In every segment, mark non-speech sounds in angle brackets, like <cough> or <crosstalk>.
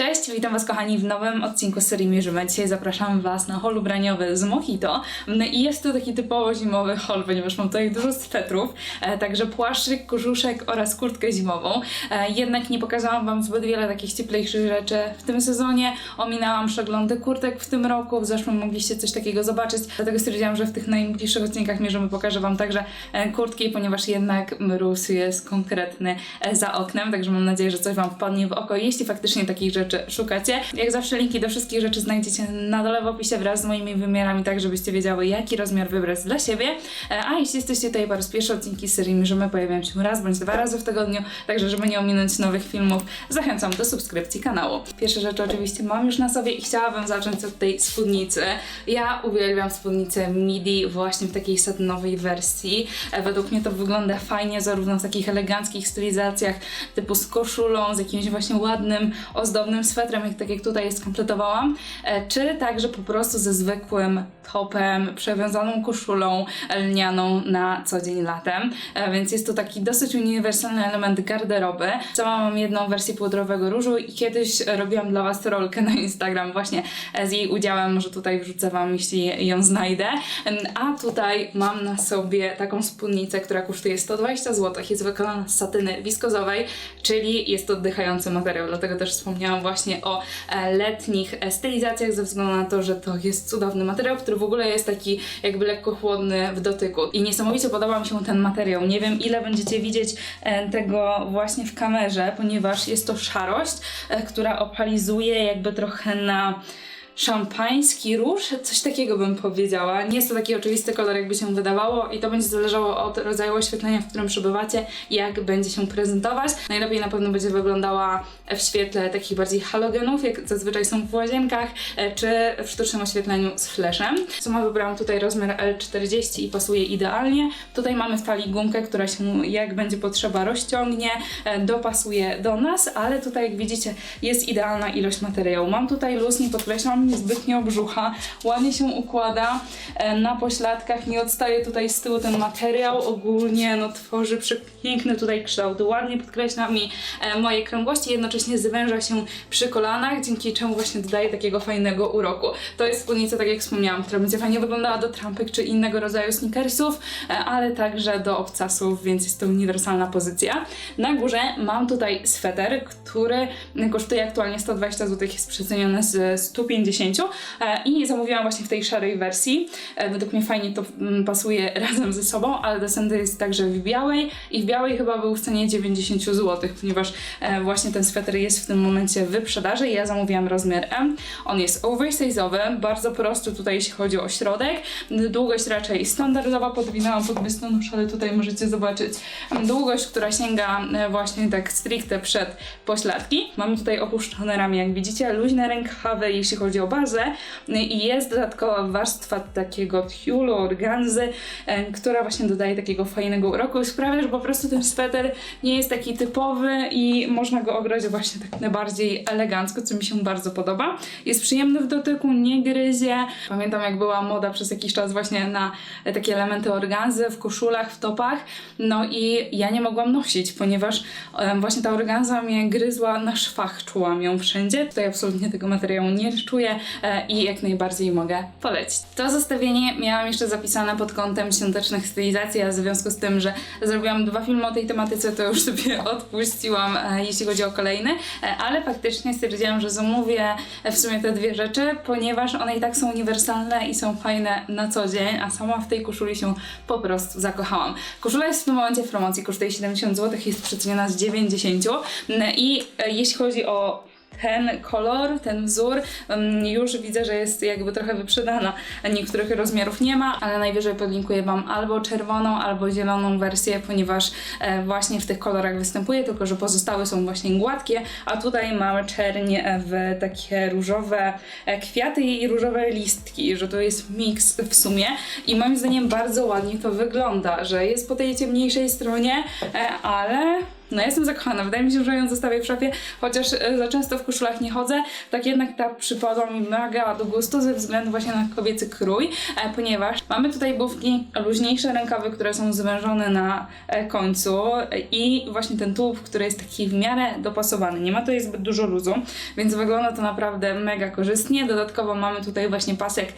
Cześć, witam Was kochani w nowym odcinku serii Mierzymy. Dzisiaj zapraszam Was na hol ubraniowy z Mojito No i jest to taki typowo zimowy hol, ponieważ mam tutaj dużo swetrów, e, także płaszczyk, kożuszek oraz kurtkę zimową. E, jednak nie pokazałam Wam zbyt wiele takich cieplejszych rzeczy w tym sezonie. Ominęłam przeglądy kurtek w tym roku, w zeszłym mogliście coś takiego zobaczyć, dlatego stwierdziłam, że w tych najbliższych odcinkach Mierzymy pokażę Wam także e, kurtki, ponieważ jednak mróz jest konkretny za oknem, także mam nadzieję, że coś Wam wpadnie w oko, jeśli faktycznie takich rzeczy szukacie. Jak zawsze linki do wszystkich rzeczy znajdziecie na dole w opisie wraz z moimi wymiarami, tak żebyście wiedziały, jaki rozmiar wybrać dla siebie. E, A jeśli jesteście tutaj po raz pierwszy, odcinki serii Mierzymy pojawiają się raz bądź dwa razy w tygodniu, także żeby nie ominąć nowych filmów, zachęcam do subskrypcji kanału. Pierwsze rzeczy oczywiście mam już na sobie i chciałabym zacząć od tej spódnicy. Ja uwielbiam spódnicę midi właśnie w takiej satynowej wersji. E, Według mnie to wygląda fajnie, zarówno w takich eleganckich stylizacjach typu z koszulą, z jakimś właśnie ładnym, ozdobnym swetrem, jak, tak jak tutaj skompletowałam, e, czy także po prostu ze zwykłym topem, przewiązaną koszulą lnianą na co dzień latem. E, Więc jest to taki dosyć uniwersalny element garderoby. Sama mam jedną wersję pudrowego różu i kiedyś robiłam dla Was rolkę na Instagram właśnie e, z jej udziałem, może tutaj wrzucę Wam, jeśli ją znajdę. A tutaj mam na sobie taką spódnicę, która kosztuje 120 zł, jest wykonana z satyny wiskozowej, czyli jest to oddychający materiał, dlatego też wspomniałam właśnie o e, letnich e, stylizacjach ze względu na to, że to jest cudowny materiał, który w ogóle jest taki jakby lekko chłodny w dotyku. I niesamowicie podoba mi się ten materiał. Nie wiem ile będziecie widzieć e, tego właśnie w kamerze, ponieważ jest to szarość, która opalizuje jakby trochę na szampański róż, coś takiego bym powiedziała. Nie jest to taki oczywisty kolor, jakby się wydawało, i to będzie zależało od rodzaju oświetlenia, w którym przebywacie, jak będzie się prezentować. Najlepiej na pewno będzie wyglądała w świetle takich bardziej halogenów, jak zazwyczaj są w łazienkach, e, czy w sztucznym oświetleniu z flashem. Sama wybrałam tutaj rozmiar L40 i pasuje idealnie. Tutaj mamy w talii gumkę, która się jak będzie potrzeba rozciągnie, e, dopasuje do nas, ale tutaj jak widzicie jest idealna ilość materiału. Mam tutaj luz, nie podkreślam, niezbytnio brzucha, ładnie się układa e, na pośladkach, nie odstaje tutaj z tyłu ten materiał, ogólnie no tworzy przepiękny tutaj kształt, ładnie podkreśla mi e, moje krągłości, jednocześnie zwęża się przy kolanach, dzięki czemu właśnie dodaje takiego fajnego uroku. To jest spódnica, tak jak wspomniałam, która będzie fajnie wyglądała do trampek czy innego rodzaju sneakersów, e, ale także do obcasów, więc jest to uniwersalna pozycja. Na górze mam tutaj sweter, który kosztuje aktualnie 120 zł, jest przeceniony z 150 e, i zamówiłam właśnie w tej szarej wersji. E, Według mnie fajnie to mm, pasuje <laughs> razem ze sobą, ale descent jest także w białej i w białej chyba był w cenie 90 zł, ponieważ e, właśnie ten sweter jest w tym momencie w wyprzedaży ja zamówiłam rozmiar M. On jest oversize'owy, bardzo prosty tutaj jeśli chodzi o środek. Długość raczej standardowa, podwinęłam pod biustonosz, ale tutaj możecie zobaczyć długość, która sięga właśnie tak stricte przed pośladki. Mamy tutaj opuszczone ramię, jak widzicie, luźne rękawy, jeśli chodzi o bazę i jest dodatkowa warstwa takiego tiulu, organzy, e, która właśnie dodaje takiego fajnego uroku i sprawia, że po prostu ten sweter nie jest taki typowy i można go ograć właśnie tak najbardziej elegancko, co mi się bardzo podoba. Jest przyjemny w dotyku, nie gryzie. Pamiętam jak była moda przez jakiś czas właśnie na e, takie elementy organzy w koszulach, w topach, no i ja nie mogłam nosić, ponieważ em, właśnie ta organza mnie gryzła na szwach, czułam ją wszędzie. Tutaj absolutnie tego materiału nie czuję e, i jak najbardziej mogę polecić. To zestawienie miałam jeszcze zapisane pod kątem świątecznych stylizacji, a w związku z tym, że zrobiłam dwa filmy o tej tematyce, to już sobie <laughs> odpuściłam, e, jeśli chodzi o kolejny, e, ale faktycznie stwierdziłam, że zamówię w sumie te dwie rzeczy, ponieważ one i tak są uniwersalne i są fajne na co dzień, a sama w tej koszuli się po prostu zakochałam. Koszula jest w tym momencie w promocji, kosztuje 70 zł, jest przeceniona z 90 Mm, i jeśli chodzi o ten kolor, ten wzór, już widzę, że jest jakby trochę wyprzedana. Niektórych rozmiarów nie ma, ale najwyżej podlinkuję Wam albo czerwoną, albo zieloną wersję, ponieważ e, właśnie w tych kolorach występuje, tylko że pozostałe są właśnie gładkie, a tutaj mamy czerń w takie różowe e, kwiaty i różowe listki, że to jest miks w sumie i moim zdaniem bardzo ładnie to wygląda, że jest po tej ciemniejszej stronie, e, ale No jestem zakochana, wydaje mi się, że ją zostawię w szafie, chociaż e, za często w koszulach nie chodzę, tak jednak ta przypadła mi mega do gustu ze względu właśnie na kobiecy krój, e, ponieważ mamy tutaj bufki, luźniejsze rękawy, które są zwężone na e, końcu i właśnie ten tułów, który jest taki w miarę dopasowany. Nie ma tutaj zbyt dużo luzu, więc wygląda to naprawdę mega korzystnie. Dodatkowo mamy tutaj właśnie pasek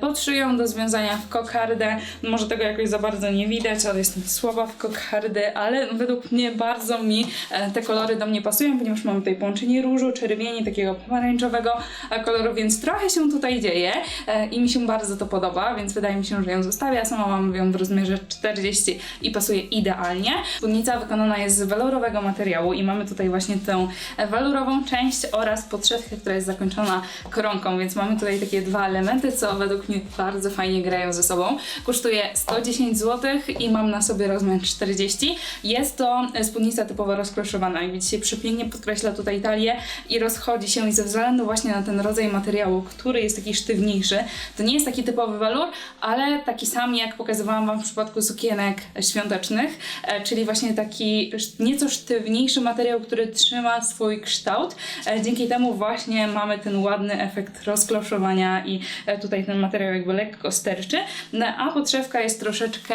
pod szyją do związania w kokardę. Może tego jakoś za bardzo nie widać, ale jestem słaba w kokardy, ale według mnie bardzo mi e, te kolory do mnie pasują, ponieważ mamy tutaj połączenie różu, czerwieni, takiego pomarańczowego e, koloru, więc trochę się tutaj dzieje e, i mi się bardzo to podoba, więc wydaje mi się, że ją zostawię. Sama mam ją w rozmiarze 40 i pasuje idealnie. Spódnica wykonana jest z welurowego materiału i mamy tutaj właśnie tę welurową część oraz podszewkę, która jest zakończona koronką, więc mamy tutaj takie dwa elementy, co według mnie bardzo fajnie grają ze sobą. Kosztuje 110 zł i mam na sobie rozmiar 40. Jest to spódnica typowo rozkroszowana. Jak widzicie, przepięknie podkreśla tutaj talię i rozchodzi się i ze względu właśnie na ten rodzaj materiału, który jest taki sztywniejszy, to nie jest taki typowy welur, ale taki sam jak pokazywałam Wam w przypadku sukienek świątecznych, e, czyli właśnie taki nieco sztywniejszy materiał, który trzyma swój kształt. E, Dzięki temu właśnie mamy ten ładny efekt rozkloszowania i e, tutaj ten materiał jakby lekko sterczy, No, a podszewka jest troszeczkę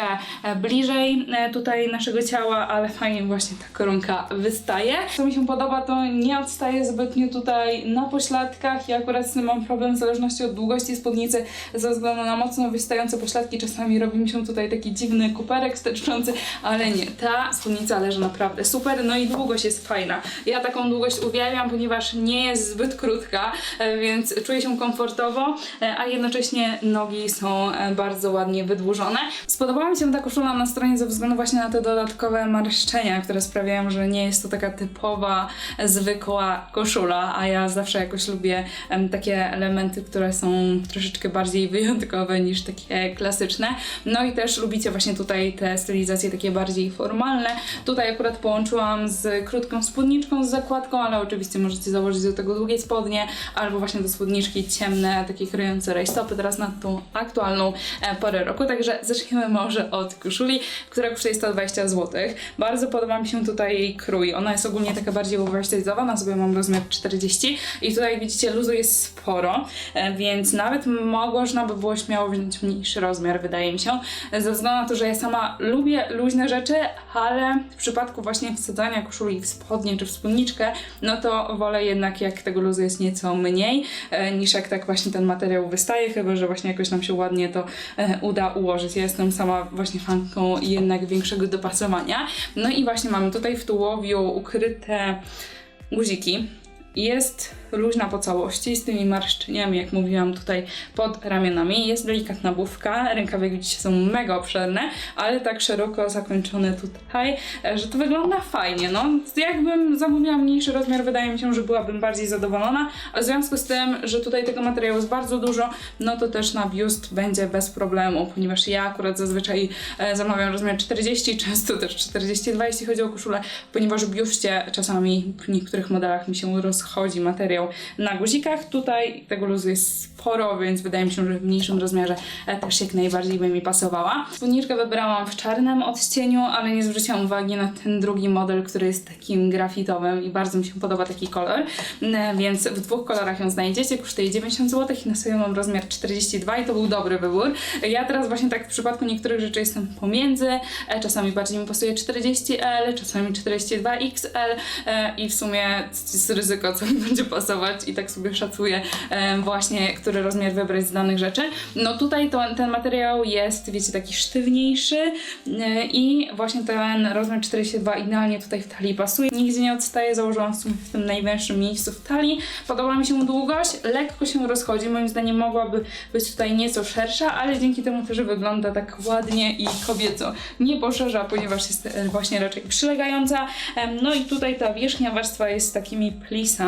bliżej tutaj naszego ciała, ale fajnie właśnie ta koronka wystaje. Co mi się podoba, to nie odstaje zbytnio tutaj na pośladkach. Ja akurat z tym mam problem w zależności od długości spódnicy, ze względu na mocno wystające pośladki. Czasami robi mi się tutaj taki dziwny kuperek sterczący, ale nie, ta spódnica leży naprawdę super. No i długość jest fajna. Ja taką długość uwielbiam, ponieważ nie jest zbyt krótka, e, więc czuję się komfortowo, e, a jednocześnie nogi są e, bardzo ładnie wydłużone. Spodobała mi się ta koszula na stronie ze względu właśnie na te dodatkowe marszczenia, które że nie jest to taka typowa, zwykła koszula, a ja zawsze jakoś lubię takie elementy, które są troszeczkę bardziej wyjątkowe niż takie klasyczne. No i też lubicie właśnie tutaj te stylizacje takie bardziej formalne. Tutaj akurat połączyłam z krótką spódniczką z zakładką, ale oczywiście możecie założyć do tego długie spodnie, albo właśnie do spódniczki ciemne, takie kryjące rajstopy teraz na tą aktualną e, porę roku. Także zacznijmy może od koszuli, która kosztuje 120 zł. Bardzo podoba mi się tutaj jej krój. Ona jest ogólnie taka bardziej oversize'owa, na sobie mam rozmiar 40 i tutaj widzicie luzu jest sporo, e, więc nawet można by było śmiało wziąć mniejszy rozmiar, wydaje mi się, ze względu na to, że ja sama lubię luźne rzeczy, ale w przypadku właśnie wsadzania koszuli w spodnie czy w spódniczkę, no to wolę jednak jak tego luzu jest nieco mniej, e, niż jak tak właśnie ten materiał wystaje, chyba że właśnie jakoś nam się ładnie to e, uda ułożyć. Ja jestem sama właśnie fanką jednak większego dopasowania. No i właśnie mamy tutaj w tułowiu ukryte guziki. Jest luźna po całości, z tymi marszczeniami, jak mówiłam tutaj pod ramionami. Jest delikatna bufka, rękawy jak widzicie są mega obszerne, ale tak szeroko zakończone tutaj, e, że to wygląda fajnie. No, jakbym zamówiła mniejszy rozmiar, wydaje mi się, że byłabym bardziej zadowolona, a w związku z tym, że tutaj tego materiału jest bardzo dużo, no to też na biust będzie bez problemu, ponieważ ja akurat zazwyczaj e, zamawiam rozmiar 40, często też 42, jeśli chodzi o koszulę, ponieważ w biuście czasami w niektórych modelach mi się rozchodzi materiał na guzikach. Tutaj tego luzu jest sporo, więc wydaje mi się, że w mniejszym rozmiarze e, też jak najbardziej by mi pasowała. Spódniczkę wybrałam w czarnym odcieniu, ale nie zwróciłam uwagi na ten drugi model, który jest takim grafitowym i bardzo mi się podoba taki kolor, E, więc w dwóch kolorach ją znajdziecie. Kosztuje 90 zł i na sobie mam rozmiar 42 i to był dobry wybór. Ja teraz właśnie tak w przypadku niektórych rzeczy jestem pomiędzy, e, czasami bardziej mi pasuje 40L, czasami 42XL e, i w sumie jest ryzyko, co mi będzie pasować i tak sobie szacuję właśnie, który rozmiar wybrać z danych rzeczy. No tutaj to, ten materiał jest, wiecie, taki sztywniejszy e, i właśnie ten rozmiar 42 idealnie tutaj w talii pasuje. Nigdzie nie odstaje, założyłam w sumie w tym najwęższym miejscu w talii. Podoba mi się długość, lekko się rozchodzi, moim zdaniem mogłaby być tutaj nieco szersza, ale dzięki temu też wygląda tak ładnie i kobieco. Nie poszerza, ponieważ jest e, właśnie raczej przylegająca. No i tutaj ta wierzchnia warstwa jest takimi plisami,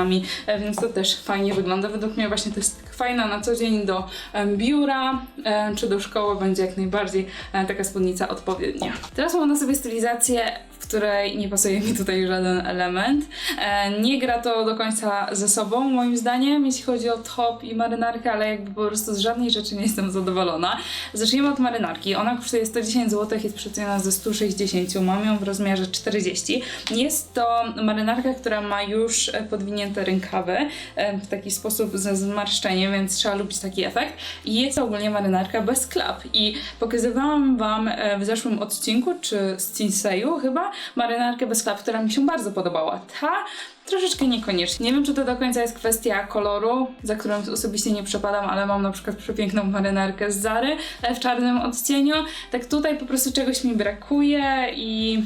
e, więc to też fajnie wygląda. Według mnie właśnie to jest tak fajna na co dzień do biura e, czy do szkoły będzie jak najbardziej e, taka spódnica odpowiednia. Teraz mam na sobie stylizację, której nie pasuje mi tutaj żaden element. E, nie gra to do końca ze sobą, moim zdaniem, jeśli chodzi o top i marynarkę, ale jakby po prostu z żadnej rzeczy nie jestem zadowolona. Zacznijmy od marynarki. Ona kosztuje 110 zł, jest przeceniona ze 160, mam ją w rozmiarze 40. Jest to marynarka, która ma już e, podwinięte rękawy e, w taki sposób ze zmarszczeniem, więc trzeba lubić taki efekt. I jest to ogólnie marynarka bez klap. I pokazywałam Wam w zeszłym odcinku, czy z Cinseju chyba, marynarkę bez klap, która mi się bardzo podobała. Ta Troszeczkę niekoniecznie. Nie wiem, czy to do końca jest kwestia koloru, za którym osobiście nie przepadam, ale mam na przykład przepiękną marynarkę z Zary w czarnym odcieniu. Tak tutaj po prostu czegoś mi brakuje i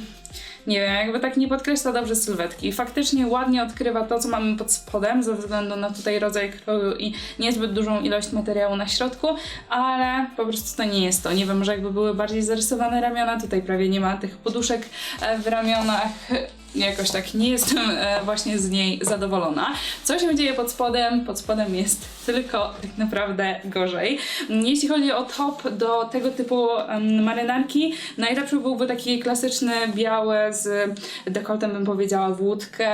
nie wiem, jakby tak nie podkreśla dobrze sylwetki. Faktycznie ładnie odkrywa to, co mamy pod spodem, ze względu na tutaj rodzaj kroju i niezbyt dużą ilość materiału na środku, ale po prostu to nie jest to. Nie wiem, może jakby były bardziej zarysowane ramiona, tutaj prawie nie ma tych poduszek e, w ramionach. Jakoś tak nie jestem e, właśnie z niej zadowolona. Co się dzieje pod spodem? Pod spodem jest tylko tak naprawdę gorzej. Jeśli chodzi o top do tego typu marynarki, najlepszy byłby taki klasyczny biały z dekoltem, bym powiedziała, w łódkę.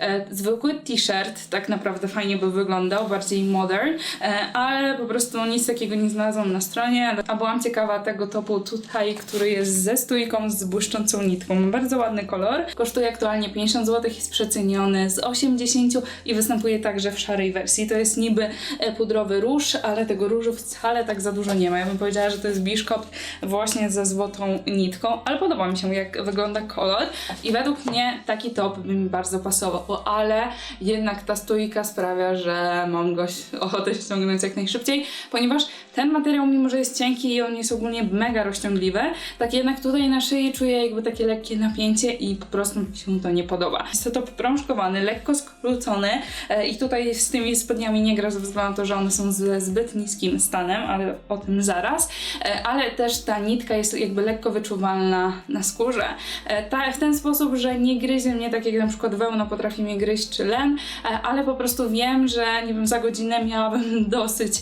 E, zwykły t-shirt tak naprawdę fajnie by wyglądał, bardziej modern, e, ale po prostu nic takiego nie znalazłam na stronie. A byłam ciekawa tego topu tutaj, który jest ze stójką, z błyszczącą nitką. Bardzo ładny kolor. Kosztuje aktualnie 50 zł, jest przeceniony z 80 i występuje także w szarej wersji. To jest niby e, pudrowy róż, ale tego różu wcale tak za dużo nie ma. Ja bym powiedziała, że to jest biszkopt właśnie ze złotą nitką, ale podoba mi się jak wygląda kolor i według mnie taki top by mi bardzo pasował, ale jednak ta stójka sprawia, że mam go ochotę ściągnąć jak najszybciej, ponieważ ten materiał, mimo że jest cienki i on jest ogólnie mega rozciągliwy, tak jednak tutaj na szyi czuję jakby takie lekkie napięcie i po prostu się to nie podoba. Jest to top prążkowany, lekko skrócony e, i tutaj z tymi spodniami nie gra ze względu na to, że one są ze zbyt niskim stanem, ale o tym zaraz. E, ale też ta nitka jest jakby lekko wyczuwalna na skórze. E, ta, w ten sposób, że nie gryzie mnie tak jak na przykład wełna potrafi mnie gryźć czy len, ale po prostu wiem, że nie wiem, za godzinę miałabym <laughs> dosyć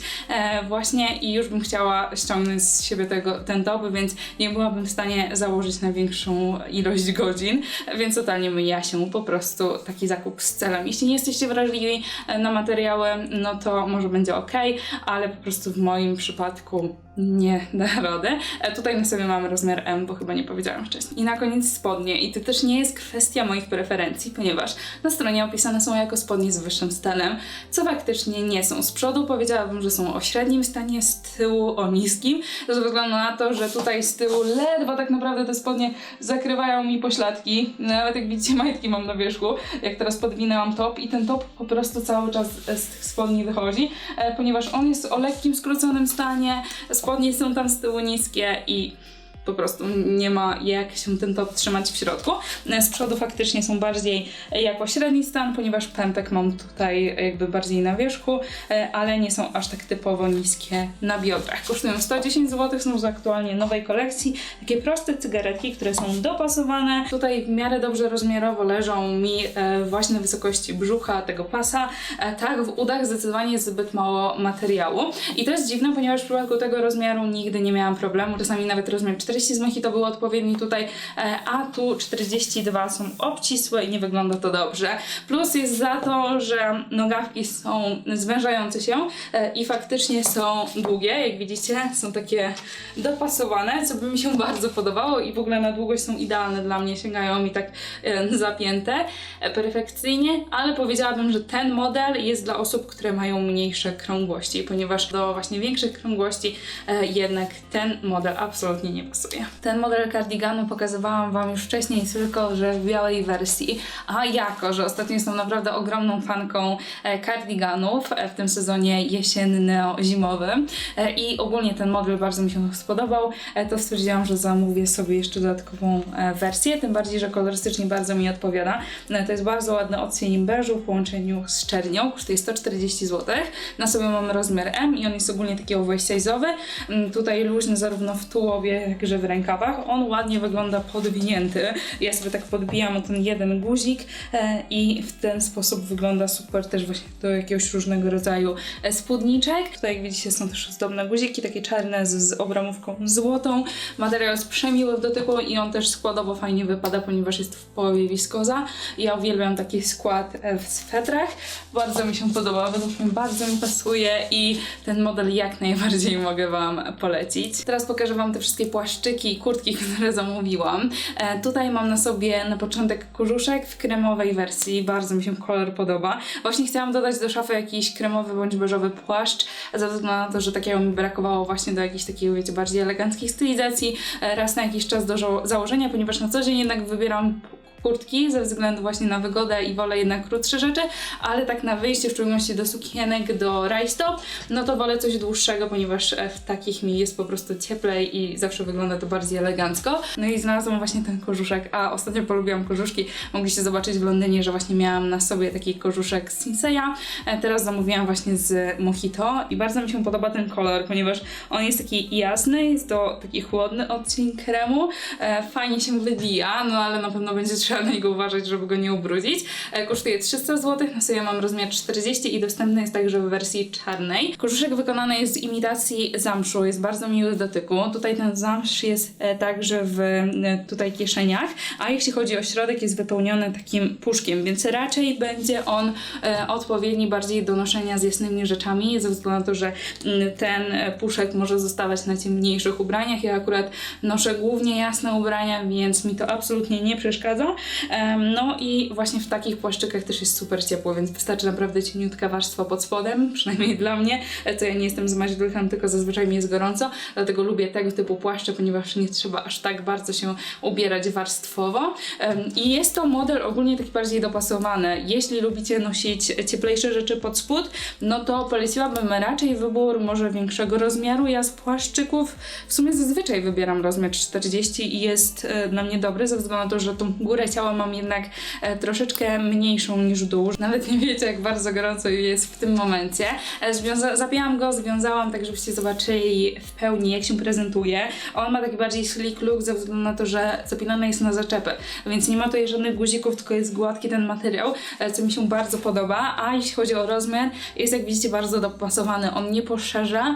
właśnie i już bym chciała ściągnąć z siebie tego, ten top, więc nie byłabym w stanie założyć na większą ilość godzin, więc totalnie myja się po prostu taki zakup z celem. Jeśli nie jesteście wrażliwi e, na materiały, no to może będzie ok, ale po prostu w moim przypadku nie <laughs> da rady. E, tutaj na sobie mamy rozmiar M, bo chyba nie powiedziałam wcześniej. I na koniec spodnie. I to też nie jest kwestia moich preferencji, ponieważ na stronie opisane są jako spodnie z wyższym stanem, co faktycznie nie są. Z przodu powiedziałabym, że są o średnim stanie, z tyłu o niskim, ze względu na to, że tutaj z tyłu ledwo tak naprawdę te spodnie zakrywają mi pośladki. Nawet jak widzicie, majtki mam na wierzchu, jak teraz podwinęłam top i ten top po prostu cały czas z tych spodni wychodzi, e, ponieważ on jest o lekkim, skróconym stanie, spodnie są tam z tyłu niskie i po prostu nie ma jak się ten top trzymać w środku. Z przodu faktycznie są bardziej jako średni stan, ponieważ pępek mam tutaj jakby bardziej na wierzchu, e, ale nie są aż tak typowo niskie na biodrach. Kosztują 110 zł, są z aktualnie nowej kolekcji. Takie proste cygaretki, które są dopasowane. Tutaj w miarę dobrze rozmiarowo leżą mi e, właśnie na wysokości brzucha tego pasa. E, Tak, w udach zdecydowanie jest zbyt mało materiału. I to jest dziwne, ponieważ w przypadku tego rozmiaru nigdy nie miałam problemu. Czasami nawet rozmiar 40 z Mojito był odpowiedni tutaj, e, a tu 42 są obcisłe i nie wygląda to dobrze. Plus jest za to, że nogawki są zwężające się e, i faktycznie są długie, jak widzicie, są takie dopasowane, co by mi się bardzo podobało i w ogóle na długość są idealne dla mnie, sięgają mi tak e, zapięte perfekcyjnie, ale powiedziałabym, że ten model jest dla osób, które mają mniejsze krągłości, ponieważ do właśnie większych krągłości jednak ten model absolutnie nie pasuje. Ten model cardiganu pokazywałam Wam już wcześniej, tylko że w białej wersji, a jako, że ostatnio jestem naprawdę ogromną fanką e, cardiganów e, w tym sezonie jesienno-zimowym e, i ogólnie ten model bardzo mi się spodobał, e, to stwierdziłam, że zamówię sobie jeszcze dodatkową e, wersję, tym bardziej, że kolorystycznie bardzo mi odpowiada. E, To jest bardzo ładny odcień beżu w połączeniu z czernią, kosztuje 140 zł. Na sobie mamy rozmiar M i on jest ogólnie taki oversize'owy. Mm, Tutaj luźny zarówno w tułowie, jak także w rękawach. On ładnie wygląda podwinięty. Ja sobie tak podbijam ten jeden guzik e, i w ten sposób wygląda super też właśnie do jakiegoś różnego rodzaju e, spódniczek. Tutaj jak widzicie są też ozdobne guziki, takie czarne z, z obramówką złotą. Materiał jest przemiły w dotyku i on też składowo fajnie wypada, ponieważ jest w połowie wiskoza. Ja uwielbiam taki skład e, w swetrach. Bardzo mi się podoba, według mnie bardzo mi pasuje i ten model jak najbardziej mogę Wam polecić. Teraz pokażę Wam te wszystkie płaszczyki i kurtki, <laughs> które zamówiłam. E, tutaj mam na sobie na początek kurzuszek w kremowej wersji. Bardzo mi się kolor podoba. Właśnie chciałam dodać do szafy jakiś kremowy bądź beżowy płaszcz, ze względu na to, że takiego mi brakowało właśnie do jakichś takich, wiecie, bardziej eleganckich stylizacji. E, raz na jakiś czas do założenia, ponieważ na co dzień jednak wybieram kurtki ze względu właśnie na wygodę i wolę jednak krótsze rzeczy, ale tak na wyjście, w szczególności do sukienek, do rajstop, no to wolę coś dłuższego, ponieważ e, w takich mi jest po prostu cieplej i zawsze wygląda to bardziej elegancko. No i znalazłam właśnie ten kożuszek, a ostatnio polubiłam kożuszki. Mogliście zobaczyć w Londynie, że właśnie miałam na sobie taki kożuszek z Sinseya. E, Teraz zamówiłam właśnie z Mojito i bardzo mi się podoba ten kolor, ponieważ on jest taki jasny, jest to taki chłodny odcień kremu, e, fajnie się wybija, no ale na pewno będzie trzeba na niego uważać, żeby go nie ubrudzić. E, Kosztuje 300 zł, na sobie mam rozmiar 40 i dostępny jest także w wersji czarnej. Kożuszek wykonany jest z imitacji zamszu, jest bardzo miły w dotyku. Tutaj ten zamsz jest e, także w e, tutaj kieszeniach, a jeśli chodzi o środek jest wypełniony takim puszkiem, więc raczej będzie on odpowiedni bardziej do noszenia z jasnymi rzeczami, ze względu na to, że mm, ten puszek może zostawać na ciemniejszych ubraniach. Ja akurat noszę głównie jasne ubrania, więc mi to absolutnie nie przeszkadza. No i właśnie w takich płaszczykach też jest super ciepło, więc wystarczy naprawdę cieniutka warstwa pod spodem, <laughs> przynajmniej dla mnie. E, To ja nie jestem z maźdulchem, tylko zazwyczaj mi jest gorąco, dlatego lubię tego typu płaszcze, ponieważ nie trzeba aż tak bardzo się ubierać warstwowo. I jest to model ogólnie taki bardziej dopasowany. Jeśli lubicie nosić cieplejsze rzeczy pod spód, no to poleciłabym raczej wybór może większego rozmiaru. Ja z płaszczyków w sumie zazwyczaj wybieram rozmiar 40 i jest e, dla mnie dobry, ze względu na to, że tą górę ciała mam jednak e, troszeczkę mniejszą niż dół. Nawet nie wiecie, jak bardzo gorąco jest w tym momencie. E, Związa- go, związałam, tak żebyście zobaczyli w pełni, jak się prezentuje. On ma taki bardziej slick look ze względu na to, że zapinany jest na zaczepy, więc nie ma tutaj żadnych guzików, tylko jest gładki ten materiał, e, co mi się bardzo podoba. A jeśli chodzi o rozmiar, jest jak widzicie bardzo dopasowany. On nie poszerza,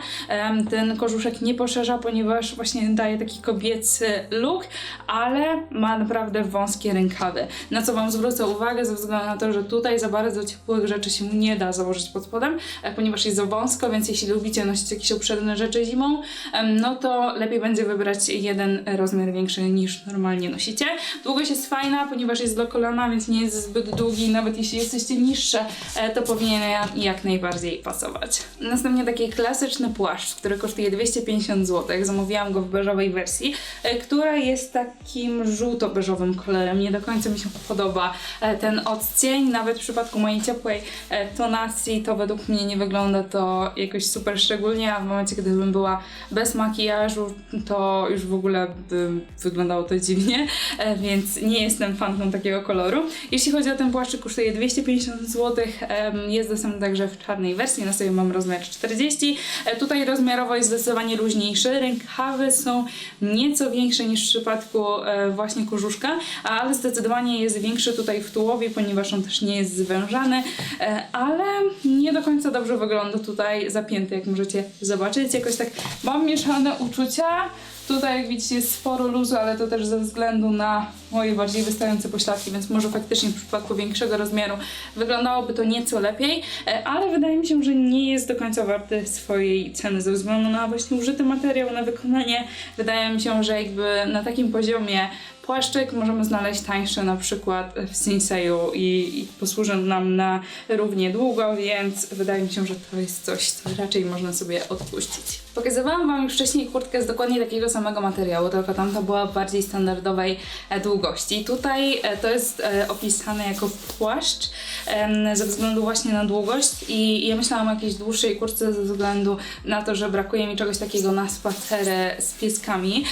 ten kożuszek nie poszerza, ponieważ właśnie daje taki kobiecy look, ale ma naprawdę wąskie Na co Wam zwrócę uwagę ze względu na to, że tutaj za bardzo ciepłych rzeczy się nie da założyć pod spodem, e, ponieważ jest za wąsko, więc jeśli lubicie nosić jakieś obszerne rzeczy zimą, no to lepiej będzie wybrać jeden rozmiar większy niż normalnie nosicie. Długość jest fajna, ponieważ jest do kolana, więc nie jest zbyt długi, nawet jeśli jesteście niższe, e, to powinien jak najbardziej pasować. Następnie taki klasyczny płaszcz, który kosztuje 250 zł. Zamówiłam go w beżowej wersji, e, która jest takim żółto-beżowym kolorem. Nie do końca mi się podoba e, ten odcień. Nawet w przypadku mojej ciepłej e, tonacji to według mnie nie wygląda to jakoś super szczególnie, a w momencie, gdybym była bez makijażu, to już w ogóle by wyglądało to dziwnie, e, więc nie jestem fanką takiego koloru. Jeśli chodzi o ten płaszczyk, kosztuje 250 zł. Jest dostępny także w czarnej wersji, na sobie mam rozmiar 40. E, Tutaj rozmiarowo jest zdecydowanie luźniejszy. Rękawy są nieco większe niż w przypadku właśnie kurzuszka, ale zdecydowanie jest większy tutaj w tułowie, ponieważ on też nie jest zwężany, e, ale nie do końca dobrze wygląda tutaj zapięty, jak możecie zobaczyć. Jakoś tak mam mieszane uczucia. Tutaj, jak widzicie, jest sporo luzu, ale to też ze względu na moje bardziej wystające pośladki, więc może faktycznie w przypadku większego rozmiaru wyglądałoby to nieco lepiej, e, ale wydaje mi się, że nie jest do końca warty swojej ceny ze względu na właśnie użyty materiał, na wykonanie. Wydaje mi się, że jakby na takim poziomie płaszczyk możemy znaleźć tańszy na przykład w Sinseyu i, i nam na równie długo, więc wydaje mi się, że to jest coś, co raczej można sobie odpuścić. Pokazywałam Wam już wcześniej kurtkę z dokładnie takiego samego materiału, tylko tamta była bardziej standardowej e, długości. Tutaj e, to jest e, opisane jako płaszcz ze względu właśnie na długość i ja myślałam o jakiejś dłuższej kurtce ze względu na to, że brakuje mi czegoś takiego na spacery z pieskami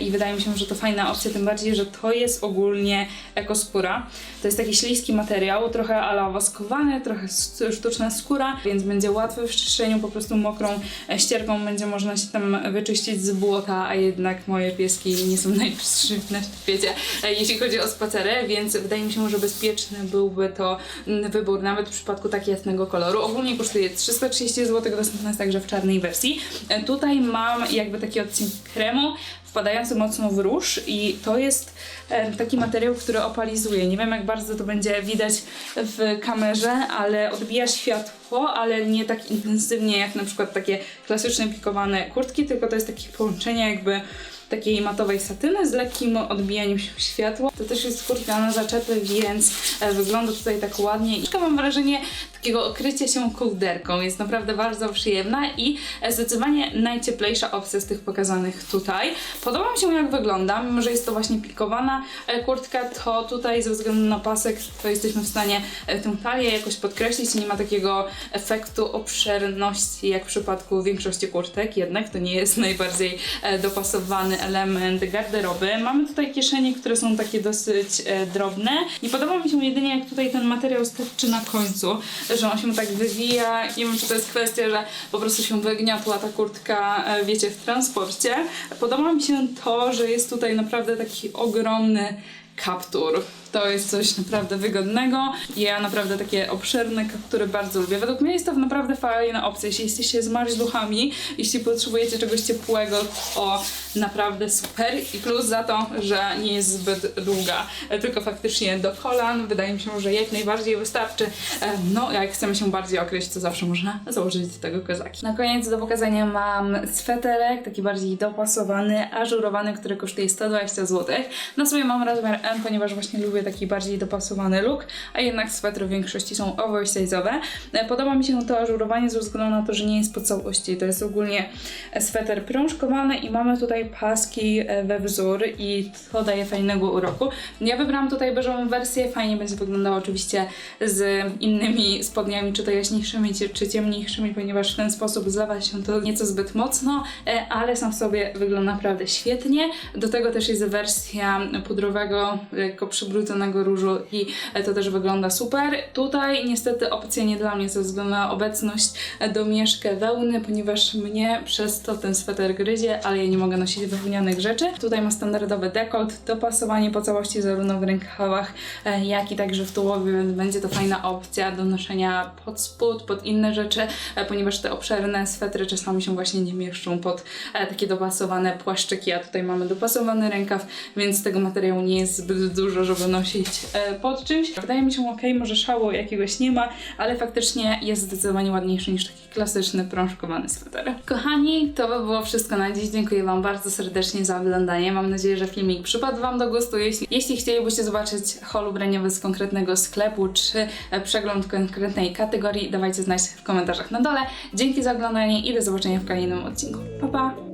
i wydaje mi się, że to fajna opcja, tym bardziej, że to jest ogólnie ekoskóra. To jest taki śliski materiał, trochę ala woskowany, trochę sztuczna skóra, więc będzie łatwy w czyszczeniu, po prostu mokrą e, ścierką będzie można się tam wyczyścić z błota, a jednak moje pieski nie są <laughs> najczystsze na świecie, e, jeśli chodzi o spacery, więc wydaje mi się, że bezpieczny byłby to mm, wybór, nawet w przypadku tak jasnego koloru. Ogólnie kosztuje 330 zł, dostępna jest także w czarnej wersji. E, Tutaj mam jakby taki odcień kremu, wpadający mocno w róż i to jest e, taki materiał, który opalizuje. Nie wiem jak bardzo to będzie widać w kamerze, ale odbija światło, ale nie tak intensywnie jak na przykład takie klasyczne pikowane kurtki, tylko to jest takie połączenie jakby takiej matowej satyny z lekkim odbijaniem się światła. To też jest kurtka na zaczepy, więc e, wygląda tutaj tak ładnie. I mam wrażenie takiego okrycia się kołderką. Jest naprawdę bardzo przyjemna i e, zdecydowanie najcieplejsza opcja z tych pokazanych tutaj. Podoba mi się jak wygląda, mimo że jest to właśnie pikowana e, kurtka, to tutaj ze względu na pasek to jesteśmy w stanie tę talię jakoś podkreślić. Nie ma takiego efektu obszerności jak w przypadku większości kurtek, jednak to nie jest <laughs> najbardziej dopasowany element garderoby. Mamy tutaj kieszenie, które są takie dosyć e, drobne. Nie podoba mi się jedynie jak tutaj ten materiał starczy na końcu, że on się tak wywija. Nie wiem, czy to jest kwestia, że po prostu się wygniotła ta kurtka, e, wiecie, w transporcie. Podoba mi się to, że jest tutaj naprawdę taki ogromny kaptur. To jest coś naprawdę wygodnego. Ja naprawdę takie obszerne kaptury bardzo lubię. Według mnie jest to naprawdę fajna opcja. Jeśli jesteście zmarzluchami, jeśli potrzebujecie czegoś ciepłego, to naprawdę super. I plus za to, że nie jest zbyt długa, e, tylko faktycznie do kolan. Wydaje mi się, że jak najbardziej wystarczy. E, No, jak chcemy się bardziej okryć, to zawsze można założyć do tego kozaki. Na koniec do pokazania mam sweterek, taki bardziej dopasowany, ażurowany, który kosztuje 120 zł. Na sobie mam rozmiar M, ponieważ właśnie lubię taki bardziej dopasowany look, a jednak swetry w większości są oversize'owe. E, Podoba mi się to ażurowanie ze względu na to, że nie jest po całości. To jest ogólnie sweter prążkowany i mamy tutaj paski e, we wzór i to daje fajnego uroku. Ja wybrałam tutaj beżową wersję, fajnie będzie wyglądała oczywiście z innymi spodniami, czy to jaśniejszymi, czy, ciemniejszymi, ponieważ w ten sposób zlewa się to nieco zbyt mocno, e, ale sam w sobie wygląda naprawdę świetnie. Do tego też jest wersja pudrowego, lekko przybrudzonego różu i to też wygląda super. Tutaj niestety opcja nie dla mnie ze względu na obecność domieszkę wełny, ponieważ mnie przez to ten sweter gryzie, ale ja nie mogę nosić wełnianych rzeczy. Tutaj ma standardowy dekolt, dopasowanie po całości zarówno w rękawach, e, jak i także w tułowie, więc będzie to fajna opcja do noszenia pod spód, pod inne rzeczy, e, ponieważ te obszerne swetry czasami się właśnie nie mieszczą pod e, takie dopasowane płaszczyki, a tutaj mamy dopasowany rękaw, więc tego materiału nie jest zbyt dużo, żeby nosić e, pod czymś. Wydaje mi się ok, może szału jakiegoś nie ma, ale faktycznie jest zdecydowanie ładniejszy niż taki klasyczny prążkowany sweter. Kochani, to by było wszystko na dziś. Dziękuję Wam bardzo serdecznie za oglądanie. Mam nadzieję, że filmik przypadł Wam do gustu. Jeśli, jeśli chcielibyście zobaczyć haul ubraniowy z konkretnego sklepu, czy e, przegląd konkretnej kategorii, dawajcie znać w komentarzach na dole. Dzięki za oglądanie i do zobaczenia w kolejnym odcinku. Pa, pa!